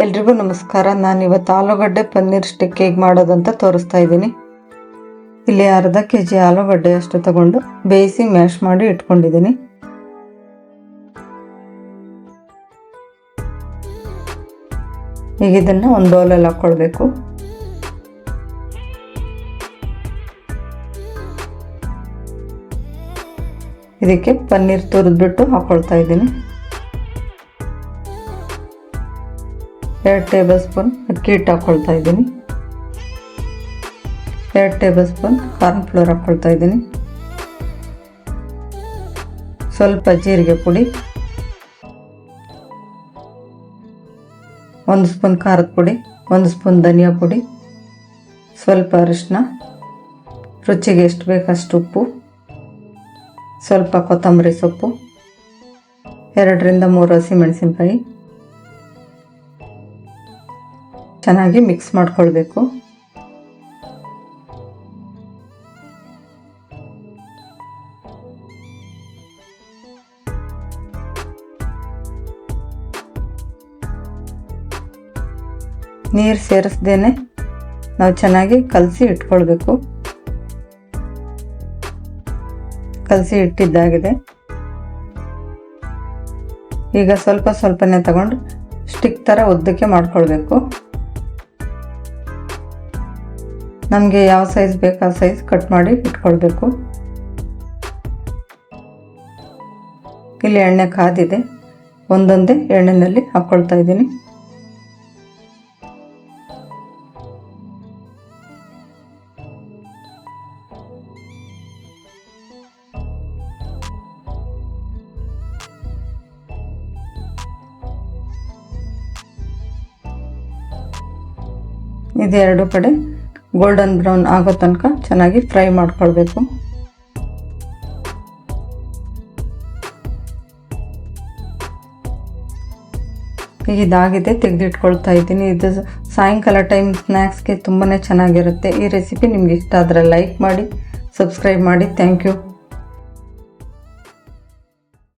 ಎಲ್ರಿಗೂ ನಮಸ್ಕಾರ. ನಾನು ಇವತ್ತು ಆಲೂಗಡ್ಡೆ ಪನ್ನೀರ್ ಸ್ಟಿಕ್ ಹೇಗೆ ಮಾಡೋದಂತ ತೋರಿಸ್ತಾ ಇದ್ದೀನಿ. ಇಲ್ಲಿ ಅರ್ಧ ಕೆ ಜಿ ಆಲೂಗಡ್ಡೆ ಅಷ್ಟು ತಗೊಂಡು ಬೇಯಿಸಿ ಮ್ಯಾಶ್ ಮಾಡಿ ಇಟ್ಕೊಂಡಿದ್ದೀನಿ. ಈಗ ಇದನ್ನು ಒಂದು ಬೌಲಲ್ಲಿ ಹಾಕ್ಕೊಳ್ಬೇಕು ಇದಕ್ಕೆ ಪನ್ನೀರ್ ತುರಿದ್ಬಿಟ್ಟು ಹಾಕ್ಕೊಳ್ತಾ ಇದ್ದೀನಿ. ಎರಡು ಟೇಬಲ್ ಸ್ಪೂನ್ ಅಕ್ಕಿ ಹಿಟ್ಟು ಹಾಕ್ಕೊಳ್ತಾ ಇದ್ದೀನಿ. ಎರಡು ಟೇಬಲ್ ಸ್ಪೂನ್ ಕಾರ್ನ್ ಫ್ಲೋರ್ ಹಾಕ್ಕೊಳ್ತಾ ಇದ್ದೀನಿ. ಸ್ವಲ್ಪ ಜೀರಿಗೆ ಪುಡಿ. ಒಂದು ಸ್ಪೂನ್ ಖಾರದ ಪುಡಿ, ಒಂದು ಸ್ಪೂನ್ ಧನಿಯಾ ಪುಡಿ, ಸ್ವಲ್ಪ ಅರಿಶಿನ ರುಚಿಗೆ ಎಷ್ಟು ಬೇಕಷ್ಟು ಉಪ್ಪು. ಸ್ವಲ್ಪ ಕೊತ್ತಂಬರಿ ಸೊಪ್ಪು. ಎರಡರಿಂದ ಮೂರು ಹಸಿಮೆಣಸಿನ್ಕಾಯಿ. ಚೆನ್ನಾಗಿ ಮಿಕ್ಸ್ ಮಾಡ್ಕೊಳ್ಬೇಕು. ನೀರು ಸೇರಿಸ್ದೇನೆ ನಾವು ಚೆನ್ನಾಗಿ ಕಲಸಿ ಇಟ್ಕೊಳ್ಬೇಕು. ಕಲಸಿ ಇಟ್ಟಿದ್ದಾಗಿದೆ. ಈಗ ಸ್ವಲ್ಪ ಸ್ವಲ್ಪನೇ ತಗೊಂಡು ಸ್ಟಿಕ್ ಥರ ಉದ್ದಕ್ಕೆ ಮಾಡ್ಕೊಳ್ಬೇಕು. ನಮಗೆ ಯಾವ ಸೈಜ್ ಬೇಕು ಆ ಸೈಜ್ ಕಟ್ ಮಾಡಿ ಇಟ್ಕೊಳ್ಬೇಕು. ಇಲ್ಲಿ ಎಣ್ಣೆ ಕಾದಿದೆ. ಒಂದೊಂದೇ ಎಣ್ಣೆಯಲ್ಲಿ ಹಾಕ್ಕೊಳ್ತಾ ಇದ್ದೀನಿ. ಇದೆರಡು ಕಡೆ ಗೋಲ್ಡನ್ ಬ್ರೌನ್ ಆಗೋ ತನಕ ಚೆನ್ನಾಗಿ ಫ್ರೈ ಮಾಡ್ಕೊಳ್ಬೇಕು. ಇದಾಗಿದೆ, ತೆಗೆದಿಟ್ಕೊಳ್ತಾ ಇದ್ದೀನಿ. ಇದು ಸಾಯಂಕಾಲ ಟೈಮ್ ಸ್ನ್ಯಾಕ್ಸ್ಗೆ ತುಂಬಾ ಚೆನ್ನಾಗಿರುತ್ತೆ. ಈ ರೆಸಿಪಿ ನಿಮ್ಗೆ ಇಷ್ಟ ಆದರೆ ಲೈಕ್ ಮಾಡಿ, ಸಬ್ಸ್ಕ್ರೈಬ್ ಮಾಡಿ. Thank you.